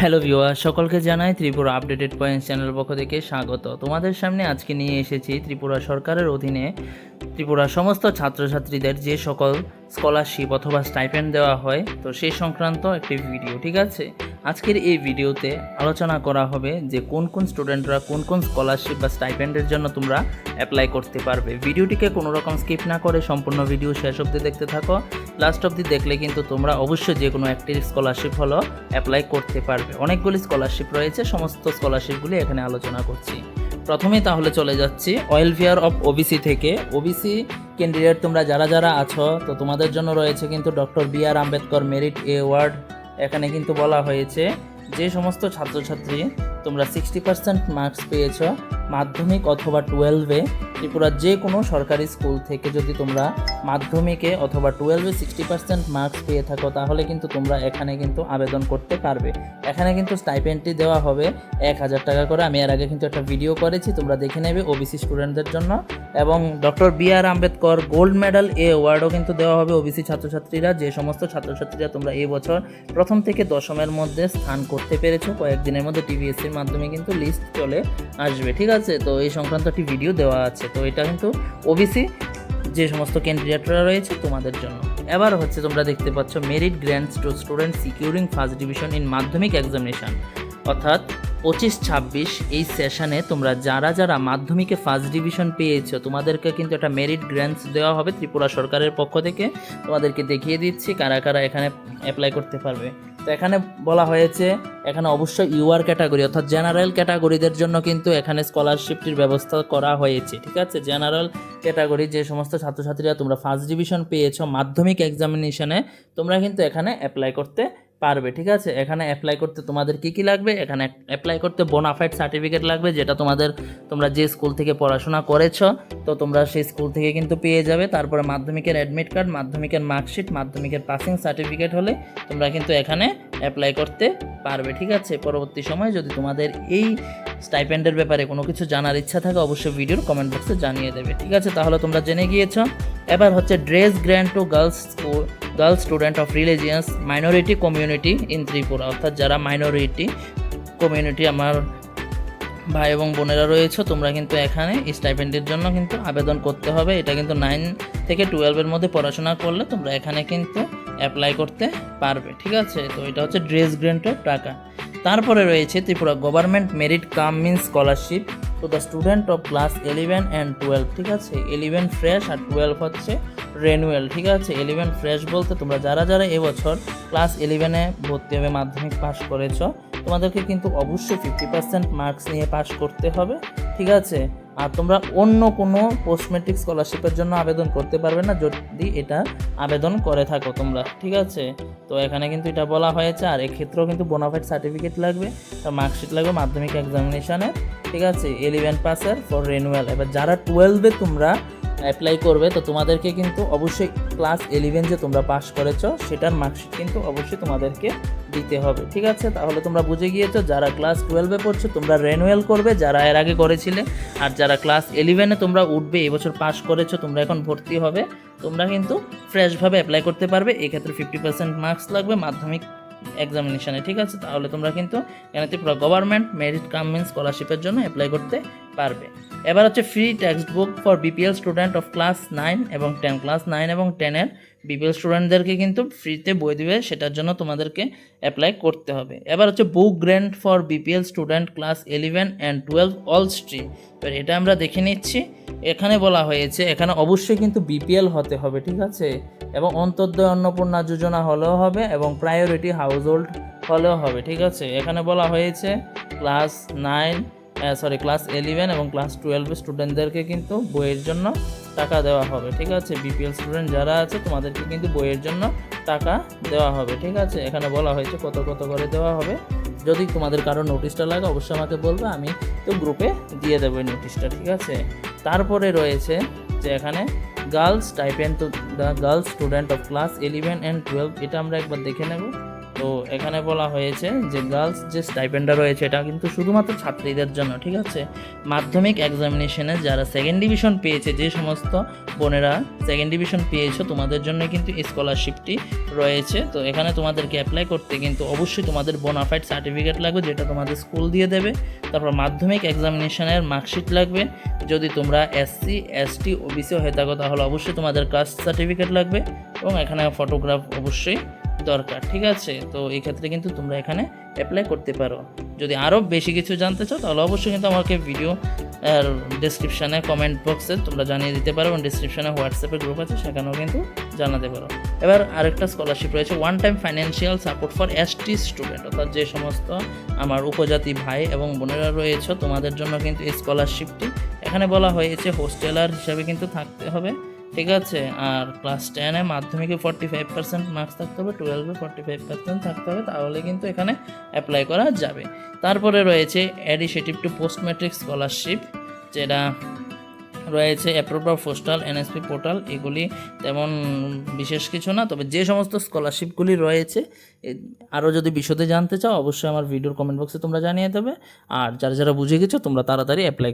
Hello ভিওয়ার সকলকে জানাই Tripura updated points channel পক্ষ থেকে স্বাগত। তোমাদের সামনে আজকে নিয়ে এসেছি ত্রিপুরা সরকারের অধীনে ত্রিপুরার সমস্ত ছাত্রছাত্রীদের যে সকল স্কলারশিপ অথবা স্টাইপেন্ড দেওয়া হয়, তো সেই সংক্রান্ত একটি ভিডিও ঠিক আছে? আজকের এই ভিডিওতে আলোচনা করা হবে যে কোন কোন স্টুডেন্টরা কোন কোন স্কলারশিপ বা স্টাইপেন্ডের জন্য তোমরা অ্যাপ্লাই করতে পারবে। ভিডিওটিকে কোনো রকম স্কিপ না করে সম্পূর্ণ ভিডিও শেষ অবধি দেখতে থাকো। লাস্ট অবধি দেখলে কিন্তু তোমরা অবশ্যই যে কোনো একটি স্কলারশিপ হলো অ্যাপ্লাই করতে পারবে। অনেকগুলি স্কলারশিপ রয়েছে, সমস্ত স্কলারশিপগুলি এখানে আলোচনা করছি। প্রথমেই তাহলে চলে যাচ্ছি ওয়েলফেয়ার অফ ওবিসি থেকে। ওবিসি ক্যান্ডিডেট তোমরা যারা যারা আছো, তো তোমাদের জন্য রয়েছে কিন্তু doctor B R Ambedkar merit এ অ্যাওয়ার্ড এখানে কিন্তু বলা হয়েছে যে সমস্ত ছাত্রছাত্রী তোমরা সিক্সটি পার্সেন্ট মার্কস পেয়েছ, মাধ্যমিক অথবা টুয়েলভে ত্রিপুরার যে কোনো সরকারি স্কুল থেকে যদি তোমরা মাধ্যমিকে অথবা টুয়েলভে সিক্সটি পার্সেন্ট মার্কস পেয়ে থাকো, তাহলে কিন্তু তোমরা এখানে কিন্তু আবেদন করতে পারবে। এখানে কিন্তু স্টাইপেন্ডটি দেওয়া হবে এক হাজার টাকা করে। আমি এর আগে কিন্তু একটা ভিডিও করেছি, তোমরা দেখে নেবে ওবিসি স্টুডেন্টদের জন্য। এবং doctor B R Ambedkar gold medal এ অ্যাওয়ার্ডও কিন্তু দেওয়া হবে ওবিসি ছাত্রছাত্রীরা। যে সমস্ত ছাত্রছাত্রীরা তোমরা এই বছর প্রথম থেকে দশমের মধ্যে স্থান করতে পেরেছ, কয়েকদিনের মধ্যে টিভিএসসির মাধ্যমে কিন্তু লিস্ট চলে আসবে, ঠিক আছে? তো এই সংক্রান্ত একটি ভিডিও দেওয়া আছে। তো এটা কিন্তু ওবিসি যে সমস্ত ক্যান্ডিডেটরা রয়েছে তোমাদের জন্য। এবার হচ্ছে তোমরা দেখতে পাচ্ছ merit grant student securing first division in Madhyamik examination অর্থাৎ পঁচিশ ছাব্বিশ এই সেশনে তোমরা যারা যারা মাধ্যমিকে ফার্স্ট ডিভিশন পেয়েছ, তোমাদেরকে কিন্তু একটা মেরিট গ্র্যান্টস দেওয়া হবে ত্রিপুরা সরকারের পক্ষ থেকে। তোমাদেরকে দেখিয়ে দিচ্ছি কারা কারা এখানে অ্যাপ্লাই করতে পারবে। তো এখানে বলা হয়েছে, এখানে অবশ্যই ইউআর ক্যাটাগরি অর্থাৎ জেনারেল ক্যাটাগরিদের জন্য কিন্তু এখানে স্কলারশিপটির ব্যবস্থা করা হয়েছে, ঠিক আছে? জেনারেল ক্যাটাগরি যে সমস্ত ছাত্রছাত্রীরা তোমরা ফার্স্ট ডিভিশন পেয়েছ, মাধ্যমিক এক্সামিনেশনে তোমরা কিন্তু এখানে অ্যাপ্লাই করতে পারবে, ঠিক আছে? এখানে অ্যাপ্লাই করতে তোমাদের কি কি লাগবে? এখানে অ্যাপ্লাই করতে বোনাফাইড সার্টিফিকেট লাগবে, যেটা তোমাদের, তোমরা যে স্কুল থেকে পড়াশোনা করেছ, তো তোমরা সেই স্কুল থেকে কিন্তু পেয়ে যাবে। তারপরে মাধ্যমিকের অ্যাডমিট কার্ড মাধ্যমিকের মার্কশিট মাধ্যমিকের পাসিং সার্টিফিকেট হলে তোমরা কিন্তু এখানে অ্যাপ্লাই করতে পারবে, ঠিক আছে? পরবর্তী সময় যদি তোমাদের এই স্টাইপেন্ডের ব্যাপারে কোনো কিছু জানার ইচ্ছা থাকে, অবশ্যই ভিডিওর কমেন্ট বক্সে জানিয়ে দেবে, ঠিক আছে? তাহলে তোমরা জেনে গিয়েছ। এবার হচ্ছে dress grant to girls school girls student of religious minority community in Tripura. অর্থাৎ যারা মাইনরিটি কমিউনিটি আমার ভাই এবং বোনেরা রয়েছে, তোমরা কিন্তু এখানে স্টাইপেন্ডের জন্য কিন্তু আবেদন করতে হবে। এটা কিন্তু নাইন থেকে টুয়েলভের মধ্যে পড়াশোনা করলে তোমরা এখানে কিন্তু অ্যাপ্লাই করতে পারবে, ঠিক আছে? তো এটা হচ্ছে ড্রেস গ্রেন্টের টাকা। তারপরে রয়েছে Tripura government merit cum mean scholarship to the student of class eleven and twelve ঠিক আছে? ইলেভেন ফ্রেশ আর টুয়েলভ হচ্ছে রেনুয়েল ঠিক আছে? ইলেভেন ফ্রেশ বলতে তোমরা যারা যারা এবছর ক্লাস ইলেভেনে ভর্তি হবে, মাধ্যমিক পাস করেছ, তোমাদেরকে কিন্তু অবশ্যই ফিফটি পার্সেন্ট মার্কস নিয়ে পাস করতে হবে, ঠিক আছে? আর তোমরা অন্য কোনো পোস্ট ম্যাট্রিক স্কলারশিপের জন্য আবেদন করতে পারবে না যদি এটা আবেদন করে থাকো তোমরা, ঠিক আছে? তো এখানে কিন্তু এটা বলা হয়েছে, আর এক্ষেত্রেও কিন্তু বোনাফাইড সার্টিফিকেট লাগবে তার মার্কশিট লাগবে, মাধ্যমিক এক্সামিনেশানে ঠিক আছে ইলেভেন পাসের ফর রেনুয়াল এবার যারা টুয়েলভে তোমরা অ্যাপ্লাই করবে, তো তোমাদেরকে কিন্তু অবশ্যই ক্লাস ইলেভেন যে তোমরা পাস করেছ, সেটার মার্কশিট কিন্তু অবশ্যই তোমাদেরকে দিতে হবে। ঠিক আছে? তাহলে তোমরা বুঝে গিয়েছো, যারা ক্লাস টুয়েলভে পড়ছো, তোমরা রেনুয়াল করবে, যারা এর আগে করেছিলে। আর যারা ক্লাস ইলেভেনে তোমরা উঠবে এবছর পাস করেছ, তোমরা এখন ভর্তি হবে। তোমরা কিন্তু ফ্রেশভাবে অ্যাপ্লাই করতে পারবে। এক্ষেত্রে ফিফটি পার্সেন্ট মার্কস লাগবে, মাধ্যমিক এক্সামিনেশানে ঠিক আছে? তাহলে তোমরা কিন্তু এখানে Tripura government merit cum mean স্কলারশিপের জন্য অ্যাপ্লাই করতে পারবে। এবার হচ্ছে free text book for BPL student of class nine এবং টেন ক্লাস নাইন এবং টেনের বিপিএল স্টুডেন্টদেরকে কিন্তু ফ্রিতে বই দেবে, সেটার জন্য তোমাদেরকে অ্যাপ্লাই করতে হবে। এবার হচ্ছে book grant for BPL student class eleven and twelve all stream এবার এটা আমরা দেখে নিচ্ছি। এখানে বলা হয়েছে, এখানে অবশ্যই কিন্তু বিপিএল হতে হবে, ঠিক আছে? এবং অন্তর্দয় অন্নপূর্ণা যোজনা হলেও হবে এবং প্রায়োরিটি হাউস হোল্ড হলেও হবে, ঠিক আছে? এখানে বলা হয়েছে class nine sorry class eleven এবং ক্লাস টুয়েলভের স্টুডেন্টদেরকে কিন্তু বইয়ের জন্য টাকা দেওয়া হবে, ঠিক আছে? বিপিএল স্টুডেন্ট যারা আছে, তোমাদেরকে কিন্তু বইয়ের জন্য টাকা দেওয়া হবে, ঠিক আছে? এখানে বলা হয়েছে কত কত করে দেওয়া হবে। যদি তোমাদের কারও নোটিশটা লাগে, অবশ্যই আমাকে বলবে, আমি তো গ্রুপে দিয়ে দেবো এই নোটিশটা ঠিক আছে? তারপরে রয়েছে যে এখানে girls stipend to the girls student of class eleven and twelve এটা আমরা একবার দেখে নেব। তো এখানে বলা হয়েছে যে গার্লস যে স্টাইপেন্ডটা রয়েছে, এটা কিন্তু শুধুমাত্র ছাত্রীদের জন্য, ঠিক আছে? মাধ্যমিক এক্সামিনেশনে যারা সেকেন্ড ডিভিশন পেয়েছে, যে সমস্ত বোনেরা সেকেন্ড ডিভিশন পেয়েছ, তোমাদের জন্য কিন্তু স্কলারশিপটি রয়েছে। তো এখানে তোমাদেরকে অ্যাপ্লাই করতে কিন্তু অবশ্যই তোমাদের বোনাফাইড সার্টিফিকেট লাগবে, যেটা তোমাদের স্কুল দিয়ে দেবে। তারপর মাধ্যমিক এক্সামিনেশনের মার্কশিট লাগবে। যদি তোমরা এসসি এসটি ওবিসি হয়ে থাকো, তাহলে অবশ্যই তোমাদের কাস্ট সার্টিফিকেট লাগবে এবং এখানে ফটোগ্রাফ অবশ্যই দরকার, ঠিক আছে? তো এই ক্ষেত্রে কিন্তু তোমরা এখানে অ্যাপ্লাই করতে পারো। যদি আরও বেশি কিছু জানতে চাও, তাহলে অবশ্যই কিন্তু আমাকে ভিডিও আর ডিসক্রিপশানে কমেন্ট বক্সে তোমরা জানিয়ে দিতে পারো এবং ডিসক্রিপশানে হোয়াটসঅ্যাপের গ্রুপ আছে, সেখানেও কিন্তু জানাতে পারো। এবার আরেকটা স্কলারশিপ রয়েছে one time financial support for ST student অর্থাৎ যে সমস্ত আমার উপজাতি ভাই এবং বোনেরা রয়েছে, তোমাদের জন্য কিন্তু এই স্কলারশিপটি এখানে বলা হয়েছে, হোস্টেলার হিসাবে কিন্তু থাকতে হবে। ঠিক আছে? আর ক্লাস টেনে মাধ্যমিকে ফর্টি ফাইভ পার্সেন্ট মার্কস থাকতে হবে টুয়েলভে ফর্টি ফাইভ পার্সেন্ট থাকতে হবে, তাহলে কিন্তু এখানে অ্যাপ্লাই করা যাবে। তারপরে রয়েছে অ্যাডিসেটিভ টু পোস্ট ম্যাট্রিক স্কলারশিপ যেটা রয়েছে অ্যাপ্রোভ পোস্টাল এনএসপি পোর্টাল এগুলি তেমন বিশেষ কিছু না, তবে যে সমস্ত স্কলারশিপগুলি রয়েছে আরও যদি বিশদে জানতে চাও, অবশ্যই আমার ভিডিওর কমেন্ট বক্সে তোমরা জানিয়ে দেবে, আর যারা যারা বুঝে গেছো, তোমরা তাড়াতাড়ি অ্যাপ্লাই